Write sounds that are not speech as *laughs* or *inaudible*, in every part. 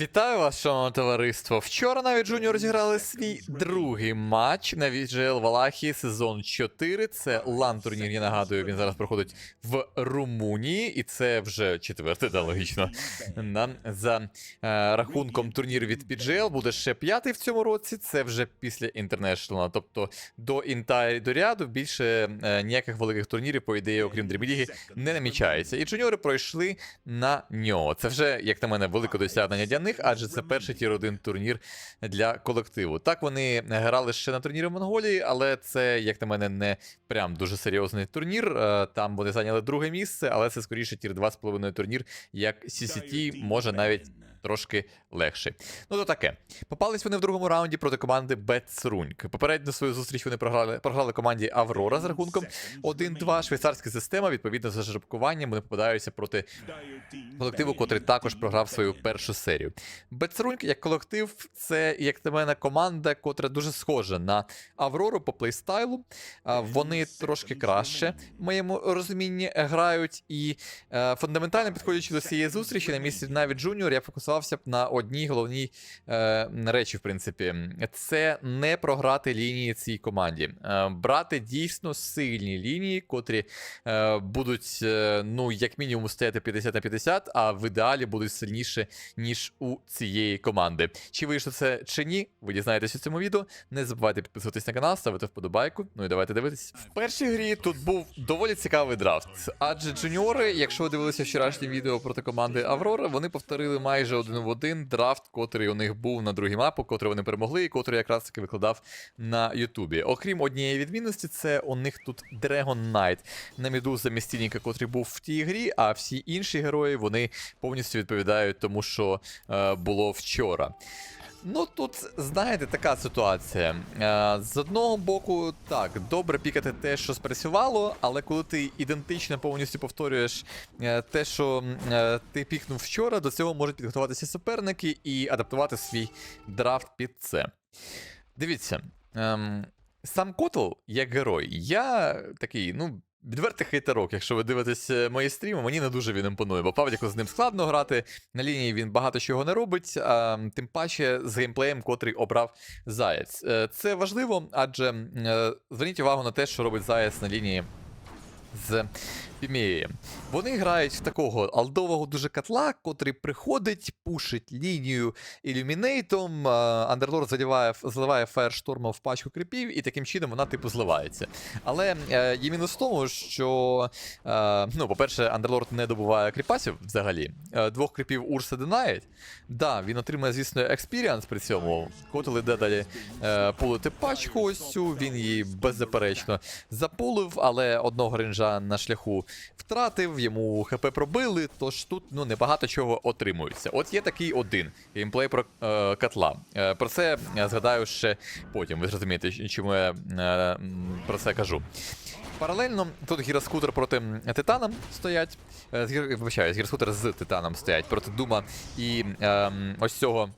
Вітаю вас, шановне товариство. Вчора навіть Джуніор зіграли свій другий матч на VGL Валахії сезон 4. Це лан турнір, я нагадую, він зараз проходить в Румунії, і це вже четвертий, да, логічно. За е, рахунком турніру від PGL буде ще п'ятий в цьому році. Це вже після International. Тобто до інта до ряду більше е, ніяких великих турнірів, по ідеї, окрім Дрімліги, не намічається. І джуніори пройшли на нього. Це вже, як на мене, велике досягнення для них, адже це перший тір 1 турнір для колективу. Так вони грали ще на турнірі в Монголії, але це, як на мене, не прям дуже серйозний турнір. Е, Там вони зайняли друге місце, але це скоріше тір 2,5 турнір, як CCT, може навіть трошки легший. Ну то таке. Попались вони в другому раунді проти команди Бетсруньк. Попередню свою зустріч вони програли, програли команді Аврора з рахунком 1-2. Швейцарська система, відповідно за жеребкуванням, вони попадаються проти колективу, котрий також програв свою першу серію. Бетсруньк як колектив, це, як на мене, команда, котра дуже схожа на Аврору по плейстайлу. Вони трошки краще, в моєму розумінні, грають. І е, фундаментально підходячи до цієї зустрічі, на місці навіть Джуніор, я фокусувався б на одній головній е, речі, в принципі, це не програти лінії цій команді. Е, брати дійсно сильні лінії, котрі е, будуть, е, ну, як мінімум, стояти 50 на 50, а в ідеалі будуть сильніше, ніж у цієї команди. Чи вийшло це чи ні, ви дізнаєтесь у цьому відео. Не забувайте підписуватись на канал, ставити вподобайку. Ну і давайте дивитись. В першій грі тут був доволі цікавий драфт. Адже джуніори, якщо ви дивилися вчорашнє відео проти команди Аврора, вони повторили майже один в один драфт, котрий у них був на другій мапу, котрий вони перемогли, і котрий якраз таки викладав на Ютубі. Окрім однієї відмінності, це у них тут Dragon Knight на міду замість стільника, котрий був в тій грі, а всі інші герої вони повністю відповідають тому, що було вчора. Ну тут, знаєте, така ситуація. Е, З одного боку, так, добре пікати те, що спрацювало, але коли ти ідентично повністю повторюєш е, те, що е, ти пікнув вчора, до цього можуть підготуватися суперники і адаптувати свій драфт під це. Дивіться, ем, сам Котл як герой, я такий, ну. Відвертий хейтерок, якщо ви дивитесь е, мої стріми, мені не дуже він імпонує, бо Павдіку з ним складно грати. На лінії він багато чого не робить, а тим паче з геймплеєм, котрий обрав Заєць. Е, Це важливо, адже е, зверніть увагу на те, що робить Заєць на лінії з Пімієм. Вони грають в такого алдового дуже котла, котрий приходить, пушить лінію ілюмінейтом, Андерлорд заливає, заливає фаєрштормом в пачку кріпів, і таким чином вона типу зливається. Але е, є мінус в тому, що, е, ну, по-перше, Андерлорд не добуває кріпасів взагалі. Е, двох кріпів Урса динають. Да, він отримує, звісно, експіріанс при цьому. Котел іде далі е, пулити пачку ось цю, він її беззаперечно запулив, але одного ринжа на шляху втратив, йому ХП пробили, тож тут ну, небагато чого отримується. От є такий один геймплей про е, котла. Е, про це я згадаю ще потім. Ви зрозумієте, чому я е, про це кажу. Паралельно тут гіроскутер проти Титана стоять. Е, Вибачаю, гіроскутер з Титаном стоять проти Дума і ем, ось цього.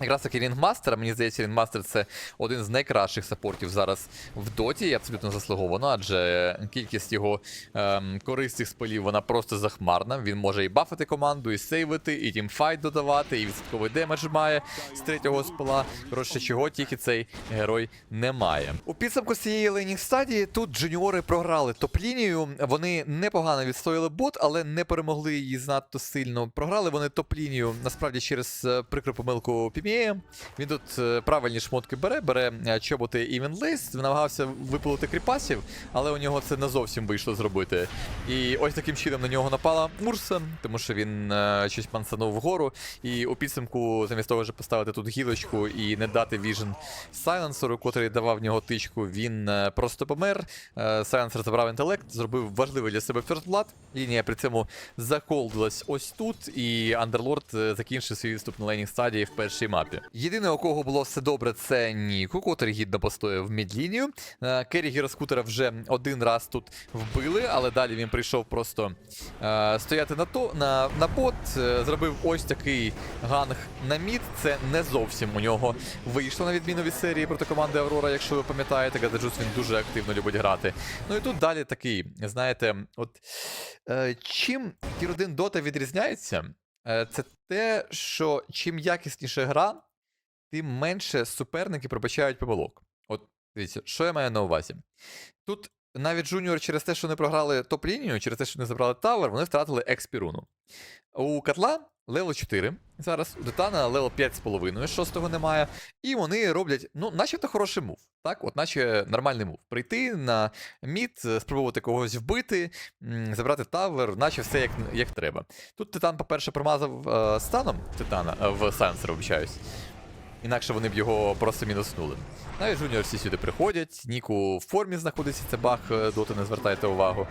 Якраз таки Рінгмастер, мені здається, Рінгмастер це один з найкращих саппортів зараз в доті, і абсолютно заслуговано, адже кількість його ем, корисних спалів вона просто захмарна. Він може і бафати команду, і сейвити, і тімфайт додавати, і відсотковий демедж має з третього спала. Коротше, чого тільки цей герой не має. У підсумку цієї лейнінг стадії тут джуніори програли топ-лінію. Вони непогано відстояли бот, але не перемогли її занадто сильно. Програли вони топ-лінію насправді через е, прикру помилку Піміє. Він тут е, правильні шмотки бере, бере е, чоботи Even List, намагався випилити кріпасів, але у нього це не зовсім вийшло зробити. І ось таким чином на нього напала Мурса, тому що він е, щось пансанув вгору. І у підсумку, замість того, щоб поставити тут гілочку і не дати віжен сайленсеру, котрий давав в нього тичку, він просто помер. Сайленсер забрав інтелект, зробив важливий для себе Blood. Лінія при цьому заколдилась ось тут, і Андерлорд закінчив свій відступ на лейнінг стадії в першій мапі. Єдине, у кого було все добре, це Ніку, котрий гідно постояв мідлінію. Е, Керрі гіроскутера вже один раз тут вбили, але далі він прийшов просто е, стояти на то на, на бот, е, зробив ось такий ганг на мід. Це не зовсім у нього вийшло на відміну від серії проти команди Аврора, якщо ви пам'ятаєте, Гададжус він дуже активно любить грати. Ну і тут далі такий, знаєте, от чим 1 Дота відрізняється? Е, Це те, що чим якісніше гра, тим менше суперники пробачають помилок. От дивіться, що я маю на увазі? Тут навіть Джуніор через те, що не програли топ-лінію, через те, що не забрали тавер, вони втратили експіруну. У Котла левел 4 зараз, Титана левел 5,5, шостого немає. І вони роблять, ну, начебто хороший мув. Так, от наче нормальний мув. Прийти на мід, е, спробувати когось вбити, забрати тавер, наче все як, як треба. Тут Титан, по-перше, промазав е, станом Титана е, в Сайенсера, обіцяюсь. Інакше вони б його просто мінуснули. Навіть жуніор всі сюди приходять, Ніку в формі знаходиться, це баг, е, доти не звертайте увагу.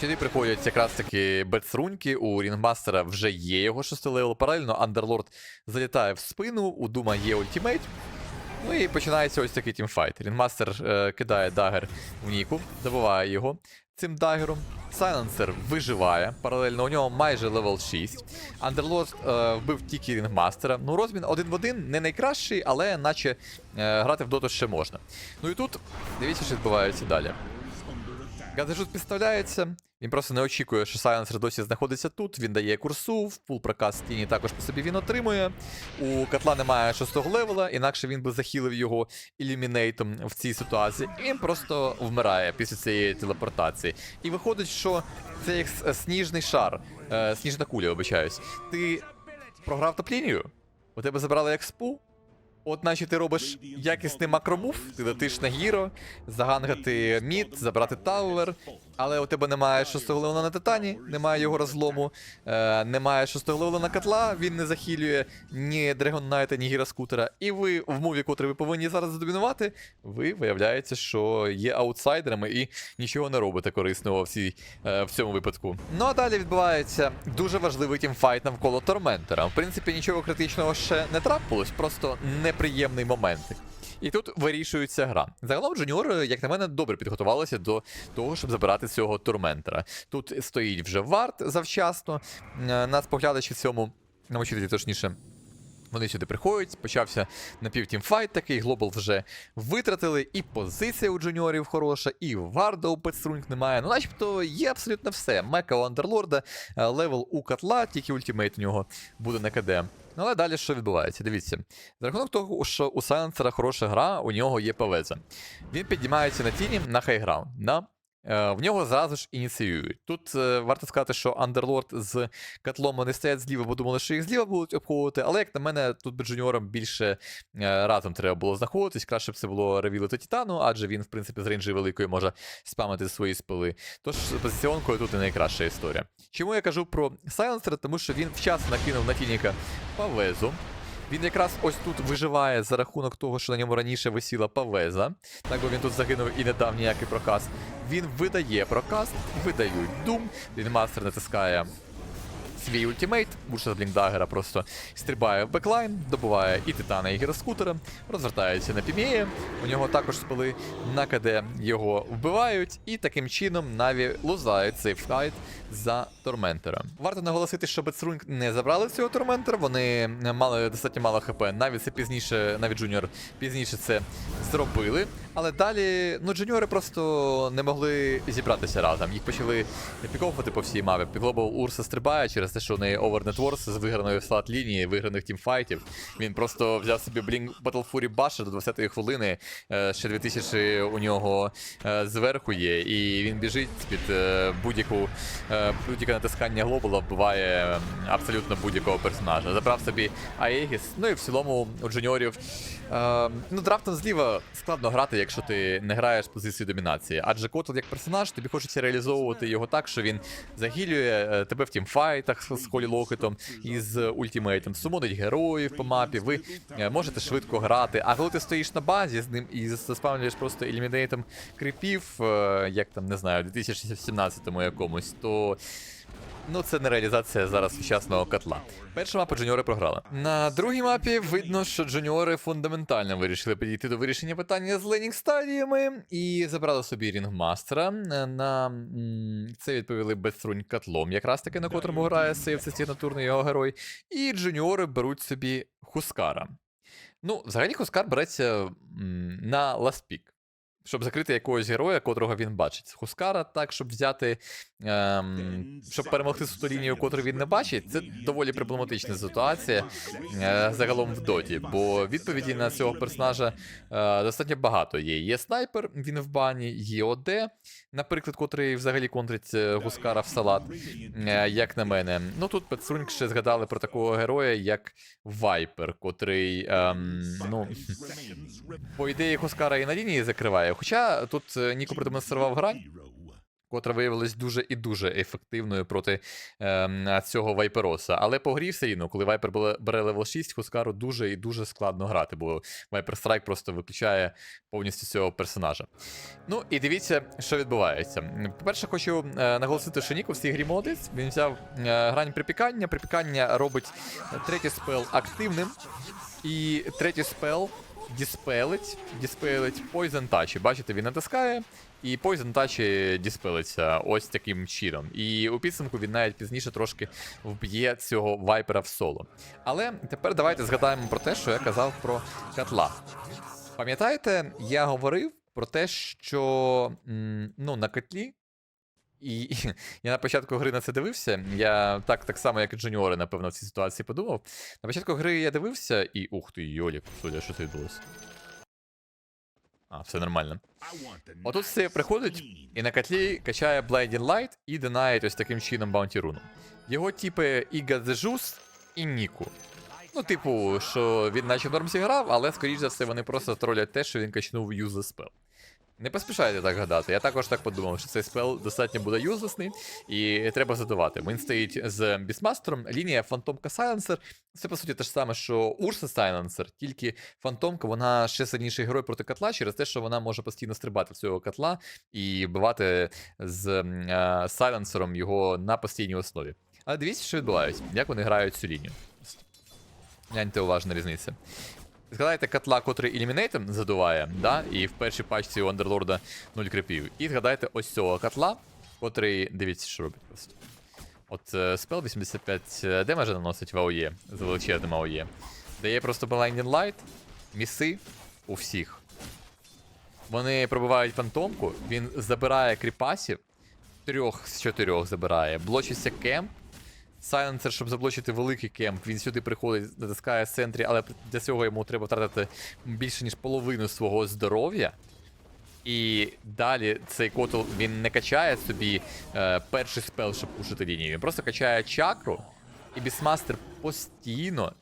Сюди приходять якраз таки бетсруньки, у Рінгмастера вже є його шостий левел. Паралельно Андерлорд залітає в спину, у Дума є ультимейт. Ну і починається ось такий тімфайт. Рінгмастер е, кидає дагер в Ніку, добиває його цим дагером. Сайленсер виживає. Паралельно у нього майже левел 6. Андерлорд е, вбив тільки Рінгмастера. Ну, розмін один в один не найкращий, але наче е, грати в доту ще можна. Ну і тут дивіться, що відбувається далі. Гаджет підставляється. Він просто не очікує, що Сайленсер досі знаходиться тут. Він дає курсу, в пул проказ тіні також по собі він отримує. У котла немає шостого левела, інакше він би захилив його ілюмінейтом в цій ситуації. І він просто вмирає після цієї телепортації. І виходить, що це як сніжний шар, е, сніжна куля, обичаюсь. Ти програв топ-лінію, у тебе забрали експу. От наче ти робиш якісний макромув, ти летиш на гіро, загангати мід, забрати тавер, але у тебе немає шостого левела на титані, немає його розлому, е, немає шостого левела на котла, він не захилює ні Дрегон Найта, ні гіра скутера. І ви в муві, котрий ви повинні зараз задомінувати, ви виявляється, що є аутсайдерами і нічого не робите корисного в, цій, е, в цьому випадку. Ну а далі відбувається дуже важливий тімфайт навколо Торментера. В принципі, нічого критичного ще не трапилось, просто неприємний моментик. І тут вирішується гра. Загалом Джуніор, як на мене, добре підготувалися до того, щоб забирати цього турментера. Тут стоїть вже варт завчасно. Е, Нас поглядачі в цьому навчити точніше. Вони сюди приходять, почався напівтімфайт такий, глобал вже витратили, і позиція у джуніорів хороша, і варда у Петструнг немає. Ну, начебто є абсолютно все. Мека у Андерлорда, е, левел у котла, тільки ультимейт у нього буде на КД. Ну, але далі що відбувається? Дивіться. За рахунок того, що у Сайленсера хороша гра, у нього є ПВЗа. Він піднімається на тіні на хайграунд. Да? Е, В нього зразу ж ініціюють. Тут е, варто сказати, що Андерлорд з котлом вони стоять зліва, бо думали, що їх зліва будуть обходити. Але як на мене, тут би джуніорам більше е, разом треба було знаходитись. Краще б це було ревілити Титану, адже він, в принципі, з рейнджі великої може спамити свої спили. Тож позиціонкою тут і найкраща історія. Чому я кажу про Сайленсера? Тому що він вчасно накинув на Тініка Павезу. Він якраз ось тут виживає за рахунок того, що на ньому раніше висіла Павеза. Так бо він тут загинув і не дав ніякий проказ. Він видає проказ, видають Дум. Він мастер натискає свій ультимейт, Бурша з Блінкдагера просто стрибає в беклайн, добуває і Титана, і гіроскутера, розвертається на Піміє. У нього також спили на КД його вбивають, і таким чином Наві лузають цей файт за Торментера. Варто наголосити, що Бетсрунг не забрали цього Торментера, вони мали достатньо мало ХП. Навіть це пізніше, навіть Джуніор пізніше це зробили. Але далі, ну, джуніори просто не могли зібратися разом. Їх почали піковувати по всій мапі. Піглобал Урса стрибає через те, що вони Overnet з виграної слат лінії, виграних тімфайтів. Він просто взяв собі Battle Fury Basher до 20-ї хвилини. Е, Ще 2000 у нього е, зверху є, і він біжить під е, будь-яку будь-яке натискання глобала вбиває абсолютно будь-якого персонажа. Забрав собі Аегіс. Ну і в цілому у джуніорів. Е, ну, драфтом зліва складно грати, якщо ти не граєш з позиції домінації. Адже Котл як персонаж, тобі хочеться реалізовувати його так, що він загілює е, тебе в тімфайтах з Холі Локетом і з ультимейтом, сумонить героїв по мапі, ви е, можете швидко грати. А коли ти стоїш на базі з ним і заспавнюєш просто елімінейтом крипів, е, як там, не знаю, у 2017-му якомусь, то. Ну, це не реалізація зараз сучасного котла. Перша мапа джуніори програли. На другій мапі видно, що джуніори фундаментально вирішили підійти до вирішення питання з ленінг стадіями і забрали собі рінгмастера. На це відповіли Бетсрунь котлом, якраз таки на котрому грає сейв, це його герой. І джуніори беруть собі Хускара. Ну, взагалі Хускар береться на ластпік. Щоб закрити якогось героя, котрого він бачить. Хускара так, щоб взяти, ем, щоб перемогти ту лінію, котру він не бачить, це доволі проблематична ситуація е, загалом в доті, бо відповіді на цього персонажа е, достатньо багато є. Є снайпер, він в бані, є ОД, наприклад, котрий взагалі контрить е, Гускара в салат, е, як на мене. Ну тут Петсруньк ще згадали про такого героя, як Вайпер, котрий, ем, ну, *laughs* по ідеї Хускара і на лінії закриває. Хоча тут е, Ніко продемонстрував грань, котра виявилась дуже і дуже ефективною проти ем, цього Вайпероса. Але по грі все рівно, коли Вайпер бере- левел 6, Хускару дуже і дуже складно грати, бо Вайпер Страйк просто виключає повністю цього персонажа. Ну і дивіться, що відбувається. По-перше, хочу е, наголосити, що Ніко в цій грі молодець. Він взяв е, грань припікання. Припікання робить третій спел активним. І третій спел діспелить, діспелить Poison Touch. Бачите, він натискає, і Poison Touch діспелиться ось таким чином. І у підсумку він навіть пізніше трошки вб'є цього вайпера в соло. Але тепер давайте згадаємо про те, що я казав про котла. Пам'ятаєте, я говорив про те, що ну, на котлі. І я на початку гри на це дивився. Я так, так само, як і джуніори, напевно, в цій ситуації подумав. На початку гри я дивився, і ух ти, Йолік, судя, що це відбулося. А, все нормально. Отут все приходить і на котлі качає Blinding Light і динає ось таким чином Bounty Rune. Його типи The Juice і Ніку. Ну, типу, що він наче норм зіграв, але скоріш за все вони просто тролять те, що він качнув юзле спел. Не поспішайте так гадати. Я також так подумав, що цей спел достатньо буде юзлесний, і треба задавати. Він стоїть з бісмастером, лінія Фантомка Сайленсер. Це по суті те ж саме, що Урса Сайленсер, тільки Фантомка, вона ще сильніший герой проти котла через те, що вона може постійно стрибати в цього котла і вбивати з Сайленсером його на постійній основі. Але дивіться, що відбувається, як вони грають цю лінію. Гляньте уважна різниця. Згадайте котла, котрий ілюмінейтом задуває, да? і в першій пачці у Андерлорда 0 крипів. І згадайте ось цього котла, котрий. Дивіться, що робить просто. От е, спел 85 демеджа наносить в АОЄ з величезним АОЄ. Дає просто Blinding Light, міси у всіх. Вони пробивають фантомку, він забирає кріпасів, трьох з чотирьох забирає, блочиться кемп. Сайленсер, щоб заблочити великий кемп, він сюди приходить, натискає в центрі, але для цього йому треба втратити більше ніж половину свого здоров'я. І далі цей котл він не качає собі е, перший спел, щоб пушити лінію. Він просто качає чакру, і бісмастер постійно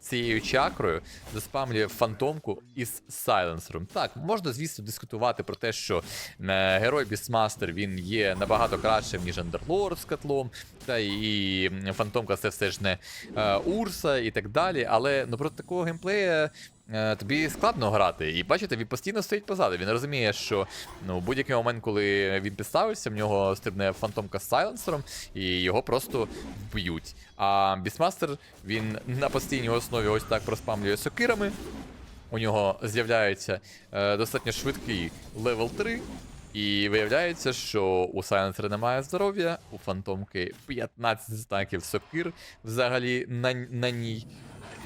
цією чакрою заспамлює фантомку із сайленсером. Так, можна, звісно, дискутувати про те, що е, герой бісмастер він є набагато кращим, ніж Андерлорд з котлом, та і фантомка це все ж не е, Урса і так далі. Але ну проти такого геймплея. е, Тобі складно грати, і бачите, він постійно стоїть позаду. Він розуміє, що ну, будь-який момент, коли він підставився, в нього стрибне фантомка з сайленсером, і його просто вб'ють. А Бісмастер він на постійній основі ось так проспамлює сокирами. У нього з'являється е, достатньо швидкий левел 3. І виявляється, що у Сайленсера немає здоров'я, у фантомки 15 стаків сокир взагалі на, на ній.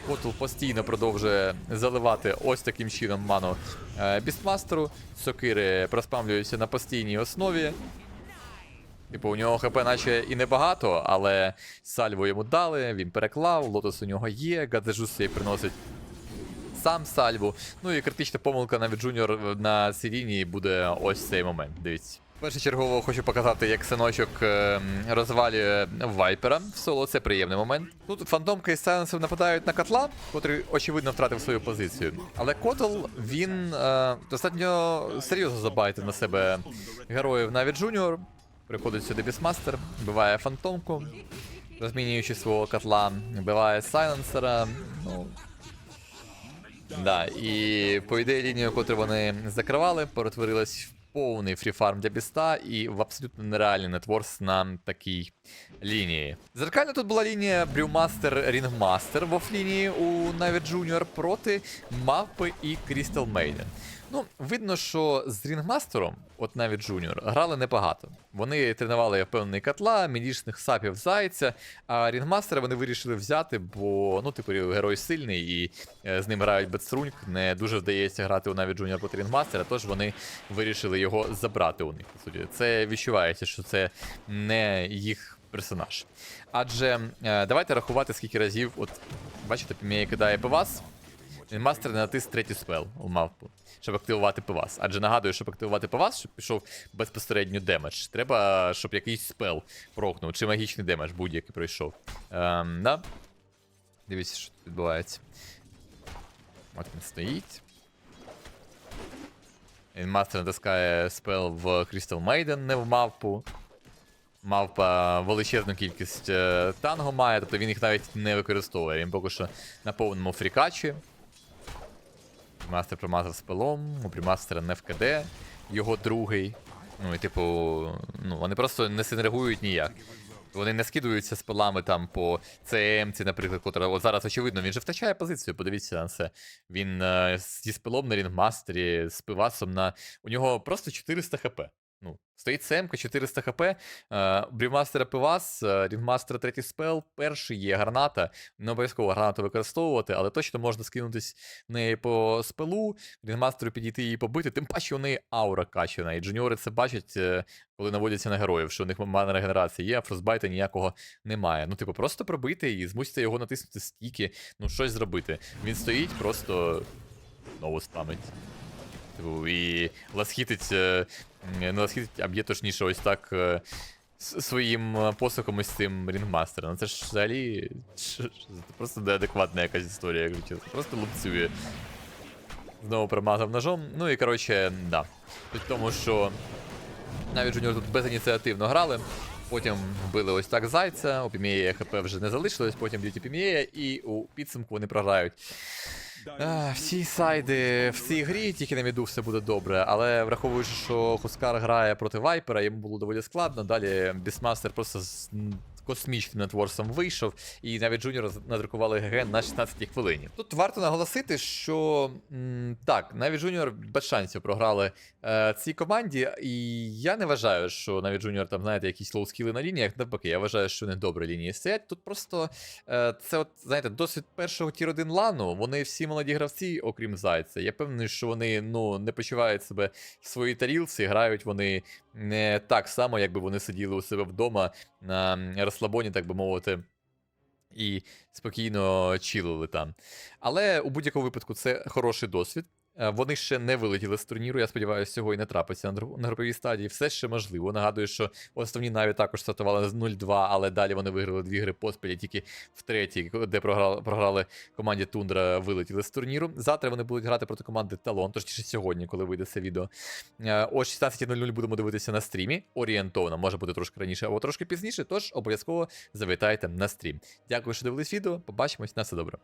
Котл постійно продовжує заливати ось таким чином ману е, Бістмастеру. Сокири проспамлюються на постійній основі. Типу, у нього ХП наче і небагато, але сальву йому дали, він переклав, лотос у нього є, Гадежус їй приносить сам сальву. Ну і критична помилка навіть Джуніор на цій лінії буде ось цей момент. Дивіться. Першочергово хочу показати, як синочок е, розвалює вайпера в соло. Це приємний момент. Тут фантомка і сайленсер нападають на котла, котрий очевидно втратив свою позицію. Але Котл він е, достатньо серйозно забайтив на себе героїв навіть Джуніор. Приходить сюди бісмастер, вбиває фантомку, розмінюючи свого котла, вбиває сайленсера. Ну, Да, і по ідеї лінію, яку вони закривали, перетворилась в повний фріфарм для біста і в абсолютно нереальний нетворс на такій лінії. Зеркально тут була лінія Брюмастер Рінгмастер в офлінії у Наві Junior проти Мавпи і Крістал Мейден. Ну, видно, що з Рінгмастером, от навіть Джуніор, грали небагато. Вони тренували певний котла, мідішних сапів зайця, а Рінгмастера вони вирішили взяти, бо, ну, типу, герой сильний і е, з ним грають Бетсрунг. Не дуже вдається грати у навіть Джуніор проти Рінгмастера, тож вони вирішили його забрати у них. По суті. Це відчувається, що це не їх персонаж. Адже е, давайте рахувати, скільки разів, от бачите, Пімія кидає по вас. Мастер натис третій спел у мавпу, щоб активувати пивас. Адже нагадую, щоб активувати пивас, щоб пішов безпосередньо демедж. Треба, щоб якийсь спел прокнув, чи магічний демедж будь-який пройшов. Ем, да? Дивіться, що тут відбувається. От він стоїть. Мастер натискає спел в Crystal Maiden, не в мавпу. Мавпа величезну кількість е, танго має, тобто він їх навіть не використовує. Він поки що на повному фрікачі. Мастер промазав спелом, у Брімастера не в КД, його другий. Ну і типу, ну вони просто не синергують ніяк. Вони не скидуються спелами там по ЦМці, наприклад, котра от зараз очевидно, він же втрачає позицію. Подивіться на це. Він е, зі спелом на рінгмастері, з пивасом на. У нього просто 400 хп. Ну, стоїть ЦМК, 400 хп. Е, Брімастера пивас, е, рінгмастера третій спел, перший є граната. Не обов'язково гранату використовувати, але точно можна скинутись в неї по спелу, рінгмастеру підійти її побити. Тим паче у неї аура качана. І джуніори це бачать, е, коли наводяться на героїв, що у них мана регенерація є, а фростбайта ніякого немає. Ну, типу, просто пробити і змусьте його натиснути стіки, ну щось зробити. Він стоїть, просто знову спамить. Типу, і ласхітить, е, не ласхітить, а б'є точніше ось так е, своїм е, посохом із цим рінгмастером. Ну це ж взагалі це просто неадекватна якась історія, якщо чесно. Просто лупцює. Знову промазав ножом. Ну і коротше, да. В тому, що навіть Джуніор тут безініціативно грали. Потім вбили ось так зайця, у Пімієя ХП вже не залишилось, потім б'ють у Пімієя, і у підсумку вони програють. А, всі сайди в цій грі, тільки на міду все буде добре, але враховуючи, що Хускар грає проти Вайпера, йому було доволі складно. Далі Бісмастер просто космічним нетворсом вийшов, і навіть Джуніор надрукували ГГ на 16 хвилині. Тут варто наголосити, що м, так, навіть Джуніор без шансів програли е, цій команді, і я не вважаю, що навіть Джуніор там, знаєте, якісь лоу-скіли на лініях. Навпаки, я вважаю, що не добре лінії стоять. Тут просто Е, Це, от, знаєте, досвід першого тір 1 лану. Вони всі молоді гравці, окрім Зайця. Я певний, що вони ну, не почувають себе в своїй тарілці, грають вони не так само, якби вони сиділи у себе вдома на розслабоні, так би мовити. І спокійно чілили там. Але у будь-якому випадку це хороший досвід. Е, Вони ще не вилетіли з турніру. Я сподіваюся, цього і не трапиться на груповій стадії. Все ще можливо. Нагадую, що основні наві також стартували з 0-2, але далі вони виграли дві гри поспіль, і тільки в третій, де програли, програли команді Тундра, вилетіли з турніру. Завтра вони будуть грати проти команди Талон, точніше сьогодні, коли вийде це відео. Е, О 16.00 будемо дивитися на стрімі. Орієнтовно, може бути трошки раніше або трошки пізніше. Тож обов'язково завітайте на стрім. Дякую, що дивились відео. Побачимось на все добре.